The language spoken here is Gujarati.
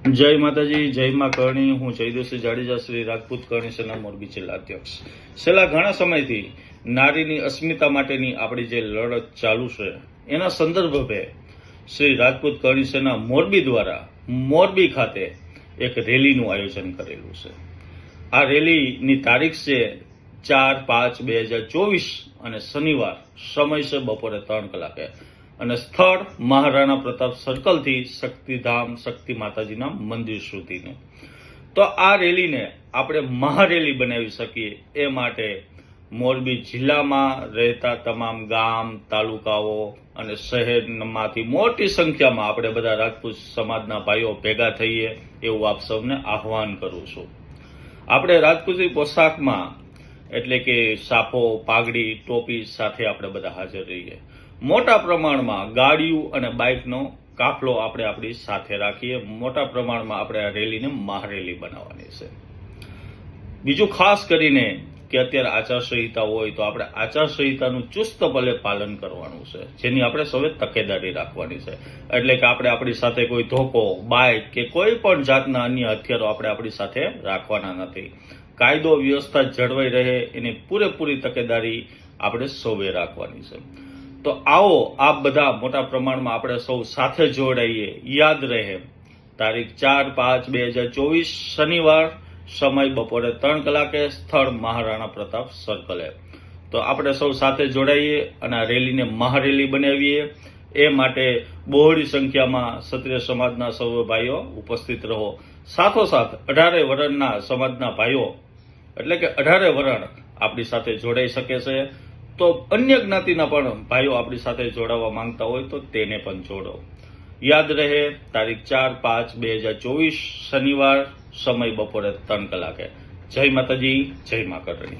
જય માતાજી, જય માં કરણી, હું જયદેવસિંહ જાડેજા શ્રી રાજપૂત કરણી સેના મોરબી જિલ્લા અધ્યક્ષ. છેલ્લા ઘણા સમયથી નારીની અસ્મિતા માટેની આપણી જે લડત ચાલુ છે, એના સંદર્ભે શ્રી રાજપૂત કરણી સેના મોરબી દ્વારા મોરબી ખાતે એક રેલીનું આયોજન કરેલું છે. આ રેલીની તારીખ છે ચાર પાંચ બે હજાર ચોવીસ અને શનિવાર સમય છે બપોરે ત્રણ કલાકે. અને સ્થળ મહારાણા પ્રતાપ સર્કલથી શક્તિધામ શક્તિ માતાજીના મંદિર સુધીનું. તો આ રેલીને આપણે મહારેલી બનાવી શકીએ એ માટે મોરબી જિલ્લામાં રહેતા તમામ ગામ, તાલુકાઓ અને શહેરમાંથી મોટી સંખ્યામાં આપણે બધા રાજપૂત સમાજના ભાઈઓ ભેગા થઈએ એવું આપ સૌને આહવાન કરું છું. આપણે રાજપૂતી પોશાકમાં એટલે કે સાફો પાઘડી, ટોપી સાથે આપણે બધા હાજર રહીએ. મોટા પ્રમાણમાં ગાડીઓ અને બાઇકનો કાફલો આપણે આપણી સાથે રાખીએ. મોટા પ્રમાણમાં આપણે આ રેલીને મહારેલી બનાવવાની છે. બીજું ખાસ કરીને કે અત્યારે આચારસંહિતા હોય તો આપણે આચારસંહિતાનું ચુસ્તપલે પાલન કરવાનું છે, જેની આપણે સૌએ તકેદારી રાખવાની છે. એટલે કે આપણે આપણી સાથે કોઈ ધોકો બાઇક કે કોઈ પણ જાતના અન્ય હથિયારો આપણે આપણી સાથે રાખવાના નથી. કાયદો, વ્યવસ્થા જળવાઈ રહે, એની પૂરેપૂરી તકેદારી આપણે સૌએ રાખવાની છે. તો આવો આ બધા મોટા પ્રમાણમાં આપણે સૌ સાથે જોડાઈએ, યાદ રહે. તારીખ ચાર પાંચ બે હજાર ચોવીસ, શનિવાર સમય બપોરે ત્રણ કલાકે સ્થળ મહારાણા પ્રતાપ સર્કલે તો આપણે સૌ સાથે જોડાઈએ અને આ રેલીને મહારેલી બનાવીએ. એ માટે બહોળી સંખ્યામાં ક્ષત્રિય સમાજના સૌ ભાઈઓ ઉપસ્થિત રહો. સાથોસાથ અઢારે વરણના સમાજના ભાઈઓ, એટલે કે અઢારે વરણ આપણી સાથે જોડાઈ શકે છે. તો અન્ય જ્ઞાતિના પણ ભાઈઓ આપણી સાથે જોડાવા માંગતા હોય તો તેને પણ જોડો. યાદ રહે તારીખ ચાર પાંચ બે હજાર ચોવીસ શનિવાર સમય બપોરે ત્રણ કલાકે. જય માતાજી જય મા કરણી